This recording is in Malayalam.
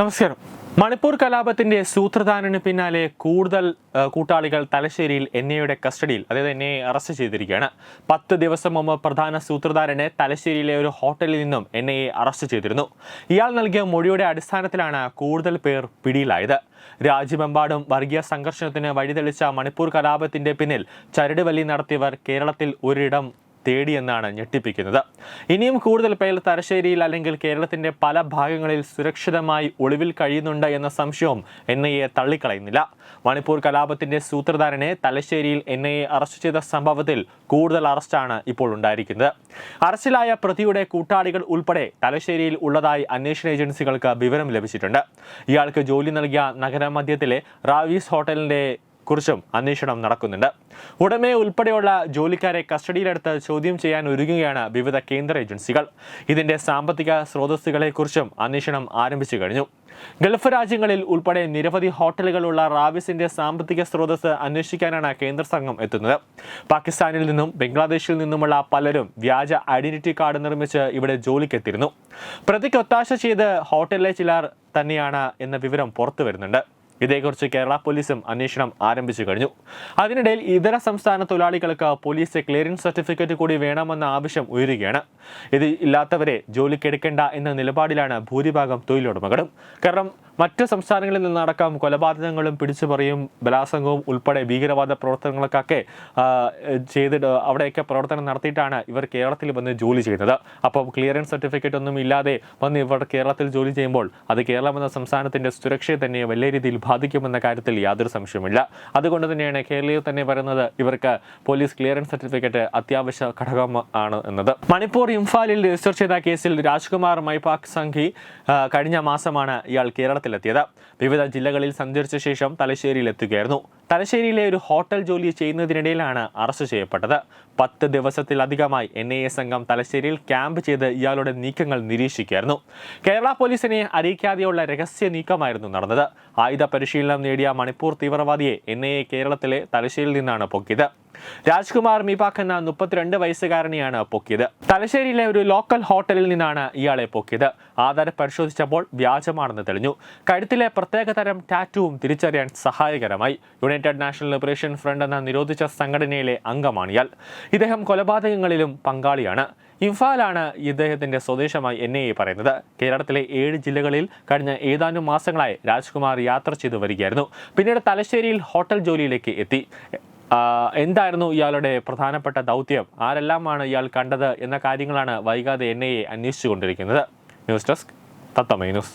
നമസ്കാരം. മണിപ്പൂർ കലാപത്തിന്റെ സൂത്രധാരന് പിന്നാലെ കൂടുതൽ കൂട്ടാളികൾ തലശ്ശേരിയിൽ എൻ ഐയുടെ കസ്റ്റഡിയിൽ അതായത് എൻ ഐ അറസ്റ്റ് ചെയ്തിരിക്കുകയാണ്. പത്ത് ദിവസം മുമ്പ് പ്രധാന സൂത്രധാരനെ തലശ്ശേരിയിലെ ഒരു ഹോട്ടലിൽ നിന്നും എൻ ഐ അറസ്റ്റ് ചെയ്തിരുന്നു. ഇയാൾ നൽകിയ മൊഴിയുടെ അടിസ്ഥാനത്തിലാണ് കൂടുതൽ പേർ പിടിയിലായത്. രാജ്യമെമ്പാടും വർഗീയ സംഘർഷത്തിന് വഴിതെളിച്ച മണിപ്പൂർ കലാപത്തിന്റെ പിന്നിൽ ചരടുവലി നടത്തിയവർ കേരളത്തിൽ ഒരിടം തേടിയെന്നാണ് ഞെട്ടിപ്പിക്കുന്നത്. ഇനിയും കൂടുതൽ പേർ തലശ്ശേരിയിൽ അല്ലെങ്കിൽ കേരളത്തിന്റെ പല ഭാഗങ്ങളിൽ സുരക്ഷിതമായി ഒളിവിൽ കഴിയുന്നുണ്ട് എന്ന സംശയവും എൻ ഐ എ തള്ളിക്കളയുന്നില്ല. മണിപ്പൂർ കലാപത്തിന്റെ സൂത്രധാരനെ തലശ്ശേരിയിൽ എൻ ഐ എ അറസ്റ്റ് ചെയ്ത സംഭവത്തിൽ കൂടുതൽ അറസ്റ്റാണ് ഇപ്പോൾ ഉണ്ടായിരിക്കുന്നത്. അറസ്റ്റിലായ പ്രതിയുടെ കൂട്ടാളികൾ ഉൾപ്പെടെ തലശ്ശേരിയിൽ ഉള്ളതായി അന്വേഷണ ഏജൻസികൾക്ക് വിവരം ലഭിച്ചിട്ടുണ്ട്. ഇയാൾക്ക് ജോലി നൽകിയ നഗരമധ്യത്തിലെ റാവീസ് ഹോട്ടലിന്റെ കുറിച്ചും അന്വേഷണം നടക്കുന്നുണ്ട്. ഉടമയെ ഉൾപ്പെടെയുള്ള ജോലിക്കാരെ കസ്റ്റഡിയിലെടുത്ത് ചോദ്യം ചെയ്യാൻ ഒരുങ്ങുകയാണ് വിവിധ കേന്ദ്ര ഏജൻസികൾ. ഇതിന്റെ സാമ്പത്തിക സ്രോതസ്സുകളെക്കുറിച്ചും അന്വേഷണം ആരംഭിച്ചു കഴിഞ്ഞു. ഗൾഫ് രാജ്യങ്ങളിൽ ഉൾപ്പെടെ നിരവധി ഹോട്ടലുകളുള്ള റാവിസിന്റെ സാമ്പത്തിക സ്രോതസ് അന്വേഷിക്കാനാണ് കേന്ദ്ര സംഘം എത്തുന്നത്. പാകിസ്ഥാനിൽ നിന്നും ബംഗ്ലാദേശിൽ നിന്നുമുള്ള പലരും വ്യാജ ഐഡന്റിറ്റി കാർഡ് നിർമ്മിച്ച് ഇവിടെ ജോലിക്കെത്തിയിരുന്നു. പ്രതിക്ക് ഒത്താശ ചെയ്ത് ഹോട്ടലിലെ ചിലർ തന്നെയാണ് എന്ന വിവരം പുറത്തു വരുന്നുണ്ട്. ഇതേക്കുറിച്ച് കേരള പോലീസും അന്വേഷണം ആരംഭിച്ചു കഴിഞ്ഞു. അതിനിടയിൽ ഇതര സംസ്ഥാന തൊഴിലാളികൾക്ക് പോലീസ് ക്ലിയറൻസ് സർട്ടിഫിക്കറ്റ് കൂടി വേണമെന്ന ആവശ്യം ഉയരുകയാണ്. ഇത് ഇല്ലാത്തവരെ ജോലിക്കെടുക്കേണ്ട എന്ന നിലപാടിലാണ് ഭൂരിഭാഗം തൊഴിലുടമകളും. കാരണം മറ്റ് സംസ്ഥാനങ്ങളിൽ നിന്നടക്കം കൊലപാതകങ്ങളും പിടിച്ചുപറിയും ബലാസംഗവും ഉൾപ്പെടെ ഭീകരവാദ പ്രവർത്തനങ്ങൾക്കൊക്കെ ചെയ്തിട്ട് അവിടെയൊക്കെ പ്രവർത്തനം നടത്തിയിട്ടാണ് ഇവർ കേരളത്തിൽ വന്ന് ജോലി ചെയ്യുന്നത്. അപ്പോൾ ക്ലിയറൻസ് സർട്ടിഫിക്കറ്റ് ഒന്നും ഇല്ലാതെ വന്ന് ഇവർ കേരളത്തിൽ ജോലി ചെയ്യുമ്പോൾ അത് കേരളം എന്ന സംസ്ഥാനത്തിന്റെ സുരക്ഷയെ തന്നെ വലിയ രീതിയിൽ ബാധിക്കുമെന്ന കാര്യത്തിൽ യാതൊരു സംശയമില്ല അതുകൊണ്ട് തന്നെയാണ് കേരളീയർ തന്നെ പറയുന്നത് ഇവർക്ക് പോലീസ് ക്ലിയറൻസ് സർട്ടിഫിക്കറ്റ് അത്യാവശ്യ ഘടകം ആണ് എന്നത്. മണിപ്പൂർ ഇംഫാലിൽ രജിസ്റ്റർ ചെയ്ത കേസിൽ രാജ്കുമാർ മൈപാക് സംഘി കഴിഞ്ഞ മാസമാണ് ഇയാൾ കേരളത്തിലെത്തിയത് വിവിധ ജില്ലകളിൽ സഞ്ചരിച്ച ശേഷം തലശ്ശേരിയിൽ എത്തുകയായിരുന്നു തലശ്ശേരിയിലെ ഒരു ഹോട്ടൽ ജോലി ചെയ്യുന്നതിനിടയിലാണ് അറസ്റ്റ് ചെയ്യപ്പെട്ടത്. പത്ത് ദിവസത്തിലധികമായി എൻ ഐ എ സംഘം തലശ്ശേരിയിൽ ക്യാമ്പ് ചെയ്ത് ഇയാളുടെ നീക്കങ്ങൾ നിരീക്ഷിക്കുകയായിരുന്നു. കേരള പോലീസിനെ അറിയിക്കാതെയുള്ള രഹസ്യ നീക്കമായിരുന്നു നടന്നത്. ആയുധ പരിശീലനം നേടിയ മണിപ്പൂർ തീവ്രവാദിയെ എൻ ഐ എ കേരളത്തിലെ തലശ്ശേരിയിൽ നിന്നാണ് പൊക്കിയത്. രാജ്കുമാർ മീപാക്ക് എന്ന മുപ്പത്തിരണ്ട് വയസ്സുകാരനെയാണ് പൊക്കിയത്. തലശ്ശേരിയിലെ ഒരു ലോക്കൽ ഹോട്ടലിൽ നിന്നാണ് ഇയാളെ പൊക്കിയത്. ആധാരം പരിശോധിച്ചപ്പോൾ വ്യാജമാണെന്ന് തെളിഞ്ഞു. കഴുത്തിലെ പ്രത്യേക തരം ടാറ്റുവും തിരിച്ചറിയാൻ സഹായകരമായി. യുണൈറ്റഡ് നാഷണൽ ലിബറേഷൻ ഫ്രണ്ട് എന്ന നിരോധിച്ച സംഘടനയിലെ അംഗമാണ് ഇയാൾ. ഇദ്ദേഹം കൊലപാതകങ്ങളിലും പങ്കാളിയാണ്. ഇംഫാലാണ് ഇദ്ദേഹത്തിന്റെ സ്വദേശമായി എൻ ഐ എ പറയുന്നത്. കേരളത്തിലെ ഏഴ് ജില്ലകളിൽ കഴിഞ്ഞ ഏതാനും മാസങ്ങളായി രാജ്കുമാർ യാത്ര ചെയ്തു വരികയായിരുന്നു. പിന്നീട് തലശ്ശേരിയിൽ ഹോട്ടൽ ജോലിയിലേക്ക് എത്തി. എന്തായിരുന്നു ഇയാളുടെ പ്രധാനപ്പെട്ട ദൗത്യം? ആരെല്ലാമാണ് ഇയാൾ കണ്ടത്? എന്ന കാര്യങ്ങളാണ് വൈകാതെ എൻ ഐ എ അന്വേഷിച്ചുകൊണ്ടിരിക്കുന്നത്. ന്യൂസ് ഡെസ്ക് തത്തമൈ ന്യൂസ്.